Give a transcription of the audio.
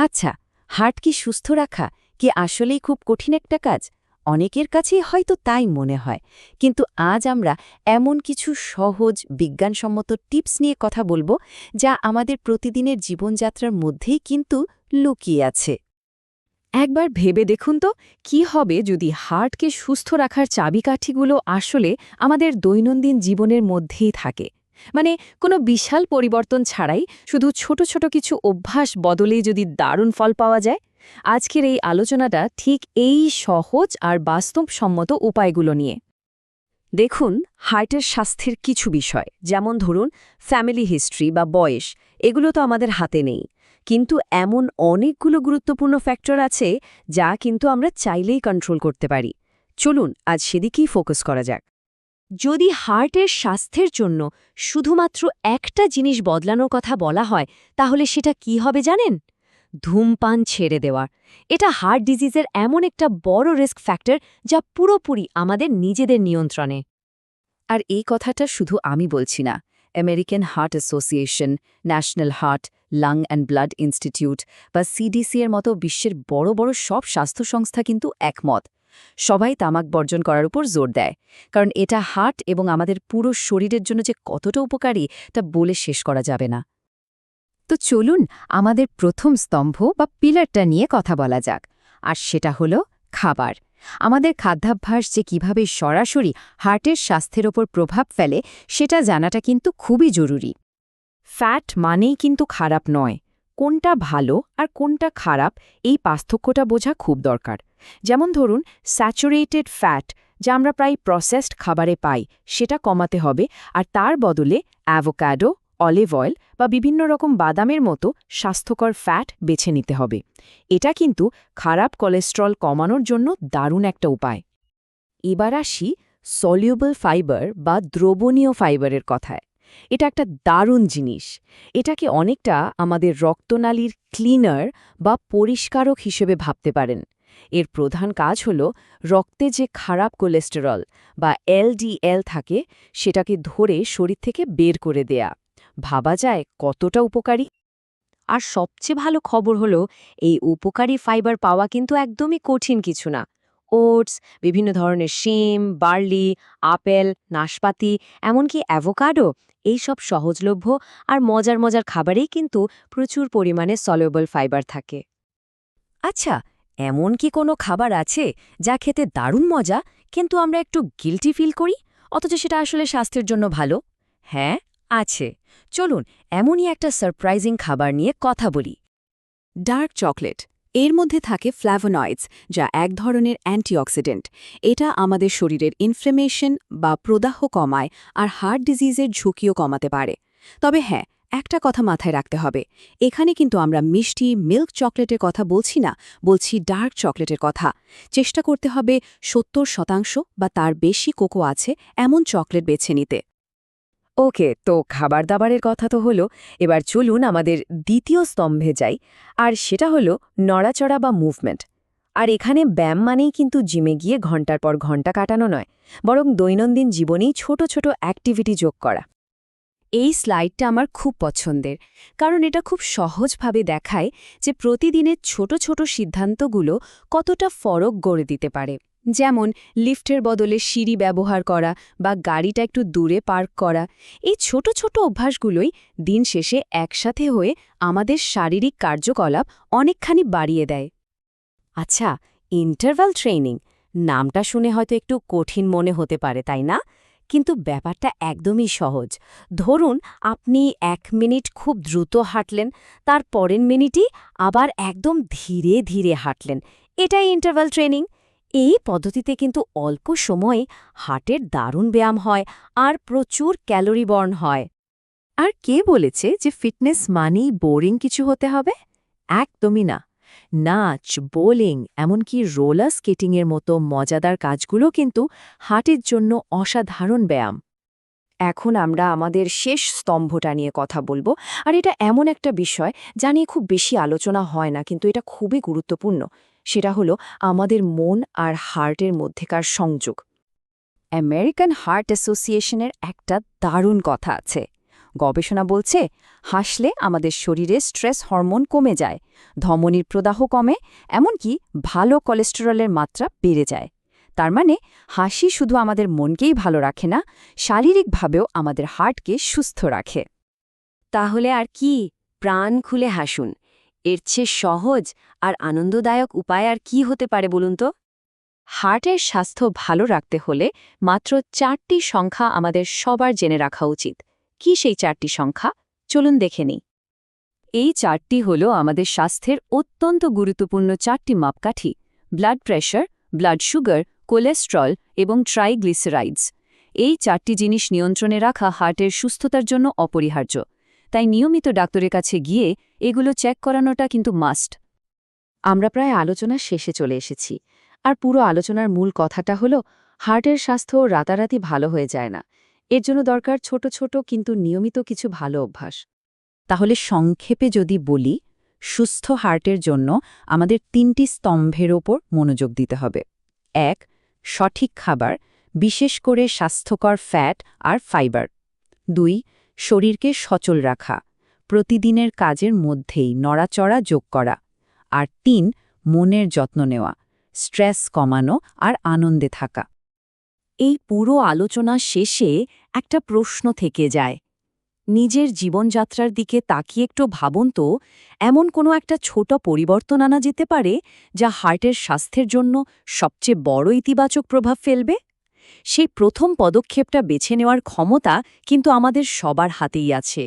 আচ্ছা হার্ট কি সুস্থ রাখা কি আসলেই খুব কঠিন একটা কাজ? অনেকের কাছেই হয়তো তাই মনে হয়। কিন্তু আজ আমরা এমন কিছু সহজ, বিজ্ঞানসম্মত টিপস নিয়ে কথা বলব যা আমাদের প্রতিদিনের জীবনযাত্রার মধ্যেই কিন্তু লুকিয়ে আছে। একবার ভেবে দেখুন তো, কি হবে যদি হার্টকে সুস্থ রাখার চাবিকাঠিগুলো আসলে আমাদের দৈনন্দিন জীবনের মধ্যেই থাকে? মানে কোনো বিশাল পরিবর্তন ছাড়াই শুধু ছোট ছোট কিছু অভ্যাস বদলেই যদি দারুণ ফল পাওয়া যায়, আজকের এই আলোচনাটা ঠিক এই সহজ আর বাস্তবসম্মত উপায়গুলো নিয়ে। দেখুন, হার্টের স্বাস্থ্যের কিছু বিষয়, যেমন ধরুন, ফ্যামিলি হিস্ট্রি বা বয়স, এগুলো তো আমাদের হাতে নেই। কিন্তু এমন অনেকগুলো গুরুত্বপূর্ণ ফ্যাক্টর আছে যা কিন্তু আমরা চাইলেই কন্ট্রোল করতে পারি। চলুন, আজ সেদিকেই ফোকাস করা যাক। যদি হার্টের স্বাস্থ্যের জন্য শুধুমাত্র একটা জিনিস বদলানোর কথা বলা হয়, তাহলে সেটা কি হবে জানেন? ধূমপান ছেড়ে দেওয়ার এটা হার্ট ডিজিজের এমন একটা বড় রিস্ক ফ্যাক্টর যা পুরোপুরি আমাদের নিজেদের নিয়ন্ত্রণে। আর এই কথাটা শুধু আমি বলছি না। American heart association, national heart, lung and blood institute বা সিডিসি এর মতো বিশ্বের বড় বড় সব স্বাস্থ্য সংস্থা কিন্তু একমত। সবাই তামাক বর্জন করার উপর জোর দেয়, কারণ এটা হার্ট এবং আমাদের পুরো শরীরের জন্য যে কতটা উপকারী, তা বলে শেষ করা যাবে না। তো চলুন আমাদের প্রথম স্তম্ভ বা পিলারটা নিয়ে কথা বলা যাক, আর সেটা হলো খাবার। আমাদের খাদ্যাভ্যাস যে কীভাবে সরাসরি হার্টের স্বাস্থ্যের ওপর প্রভাব ফেলে, সেটা জানাটা কিন্তু খুবই জরুরি। ফ্যাট মানেই কিন্তু খারাপ নয়, কোনটা ভালো আর কোনটা খারাপ, এই পার্থক্যটা বোঝা খুব দরকার। যেমন ধরুন, স্যাচুরেটেড ফ্যাট, যা আমরা প্রায় প্রসেসড খাবারে পাই, সেটা কমাতে হবে, আর তার বদলে অ্যাভোক্যাডো, অলিভ অয়েল বা বিভিন্ন রকম বাদামের মতো স্বাস্থ্যকর ফ্যাট বেছে নিতে হবে। এটা কিন্তু খারাপ কোলেস্ট্রল কমানোর জন্য দারুণ একটা উপায়। এবার আসি সলিউবল ফাইবার বা দ্রবণীয় ফাইবারের কথায়। এটা একটা দারুণ জিনিস। এটাকে অনেকটা আমাদের রক্তনালীর ক্লিনার বা পরিষ্কারক হিসেবে ভাবতে পারেন। এর প্রধান কাজ হল রক্তে যে খারাপ কোলেস্টেরল বা এলডিএল থাকে, সেটাকে ধরে শরীর থেকে বের করে দেয়া। ভাবা যায় কতটা উপকারী। আর সবচেয়ে ভালো খবর হলো এই উপকারী ফাইবার পাওয়া কিন্তু একদমই কঠিন কিছু না। ওটস, বিভিন্ন ধরনের শিম, বার্লি, আপেল, নাশপাতি, এমনকি অ্যাভোকাডো, এইসব সহজলভ্য আর মজার মজার খাবারেই কিন্তু প্রচুর পরিমাণে সলিউবল ফাইবার থাকে। আচ্ছা এমন কি কোনো খাবার আছে যা খেতে দারুণ মজা, কিন্তু আমরা একটু গিলটি ফিল করি? অথচ সেটা আসলে স্বাস্থ্যের জন্য ভালো। হ্যাঁ আছে। চলুন, এমনই একটা সারপ্রাইজিং খাবার নিয়ে কথা বলি। ডার্ক চকলেট এর মধ্যে থাকে ফ্ল্যাভোনয়েডস যা এক ধরনের অ্যান্টিঅক্সিডেন্ট এটা আমাদের শরীরের ইনফ্লেমেশন বা প্রদাহ কমায়, আর হার্ট ডিজিজের ঝুঁকিও কমাতে পারে। তবে হ্যাঁ একটা কথা মাথায় রাখতে হবে। এখানে কিন্তু আমরা মিষ্টি, মিল্ক চকলেটের কথা বলছি না, বলছি ডার্ক চকলেটের কথা। চেষ্টা করতে হবে সত্তর শতাংশ বা তার বেশি কোকো আছে এমন চকলেট বেছে নিতে। ওকে, তো খাবার দাবারের কথা তো হলো, এবার চলুন আমাদের দ্বিতীয় স্তম্ভে যাই, আর সেটা হলো নড়াচড়া বা মুভমেন্ট। আর এখানে ব্যায়াম মানেই কিন্তু জিমে গিয়ে ঘণ্টার পর ঘণ্টা কাটানো নয়, বরং দৈনন্দিন জীবনেই ছোট ছোট অ্যাক্টিভিটি যোগ করা। এই স্লাইডটা আমার খুব পছন্দের। কারণ এটা খুব সহজভাবে দেখায় যে প্রতিদিনের ছোট ছোট সিদ্ধান্তগুলো কতটা ফরক গড়ে দিতে পারে। যেমন, লিফটের বদলে সিঁড়ি ব্যবহার করা বা গাড়িটা একটু দূরে পার্ক করা। এই ছোট ছোট অভ্যাসগুলোই দিন শেষে একসাথে হয়ে আমাদের শারীরিক কার্যকলাপ অনেকখানি বাড়িয়ে দেয়। আচ্ছা ইন্টারভাল ট্রেনিং নামটা শুনে হয়তো একটু কঠিন মনে হতে পারে, তাই না? কিন্তু ব্যাপারটা একদমই সহজ। ধরুন, আপনি এক মিনিট খুব দ্রুত হাঁটলেন, তার পরের মিনিটই আবার একদম ধীরে ধীরে হাঁটলেন। এটাই ইন্টারভাল ট্রেনিং এই পদ্ধতিতে কিন্তু অল্প সময়ে হার্টের দারুণ ব্যায়াম হয় আর প্রচুর ক্যালোরি বর্ন হয়। আর কে বলেছে যে ফিটনেস মানেই বোরিং কিছু হতে হবে? একদমই না। নাচ, বোলিং, এমনকি রোলার স্কেটিংয়ের মতো মজাদার কাজগুলো কিন্তু হার্টের জন্য অসাধারণ ব্যায়াম। এখন আমরা আমাদের শেষ স্তম্ভটা নিয়ে কথা বলব, আর এটা এমন একটা বিষয় যা নিয়ে খুব বেশি আলোচনা হয় না, কিন্তু এটা খুবই গুরুত্বপূর্ণ। সেটা হলো আমাদের মন আর হার্টের মধ্যেকার সংযোগ। আমেরিকান হার্ট অ্যাসোসিয়েশনের একটা দারুণ কথা আছে। গবেষণা বলছে, হাসলে আমাদের শরীরে স্ট্রেস হরমোন কমে যায়, ধমনীর প্রদাহ কমে, এমনকি ভালো কোলেস্টেরলের মাত্রা বেড়ে যায়। তার মানে হাসি শুধু আমাদের মনকেই ভালো রাখে না, শারীরিকভাবেও আমাদের হার্টকে সুস্থ রাখে। তাহলে আর কি? প্রাণ খুলে হাসুন। এর চেয়ে সহজ আর আনন্দদায়ক উপায় আর কি হতে পারে বলুন তো? হার্টের স্বাস্থ্য ভালো রাখতে হলে মাত্র চারটি সংখ্যা আমাদের সবার জেনে রাখা উচিত। কি সেই চারটি সংখ্যা? চলুন দেখে নিই। এই চারটি হল আমাদের স্বাস্থ্যের অত্যন্ত গুরুত্বপূর্ণ চারটি মাপকাঠি blood pressure blood sugar cholesterol এবং ট্রাইগ্লিসারাইডস এই চারটি জিনিস নিয়ন্ত্রণে রাখা হার্টের সুস্থতার জন্য অপরিহার্য, তাই নিয়মিত ডাক্তারের কাছে গিয়ে এগুলো চেক করানোটা কিন্তু মাস্ট আমরা প্রায় আলোচনার শেষে চলে এসেছি, আর পুরো আলোচনার মূল কথাটা হলো, হার্টের স্বাস্থ্য রাতারাতি ভালো হয়ে যায় না। এর জন্য দরকার ছোট ছোট কিন্তু নিয়মিত কিছু ভালো অভ্যাস। তাহলে সংক্ষেপে যদি বলি, সুস্থ হার্টের জন্য আমাদের তিনটি স্তম্ভের ওপর মনোযোগ দিতে হবে। এক, সঠিক খাবার, বিশেষ করে স্বাস্থ্যকর ফ্যাট আর ফাইবার। দুই, শরীরকে সচল রাখা, প্রতিদিনের কাজের মধ্যেই নড়াচড়া যোগ করা। আর তিন, মনের যত্ন নেওয়া, স্ট্রেস কমানো আর আনন্দে থাকা। এই পুরো আলোচনা শেষে একটা প্রশ্ন থেকে যায়। নিজের জীবনযাত্রার দিকে তাকিয়ে একটু ভাবুন তো, এমন কোনো একটা ছোট পরিবর্তন আনা যেতে পারে, যা হার্টের স্বাস্থ্যের জন্য সবচেয়ে বড় ইতিবাচক প্রভাব ফেলবে? সেই প্রথম পদক্ষেপটা বেছে নেওয়ার ক্ষমতা কিন্তু আমাদের সবার হাতেই আছে।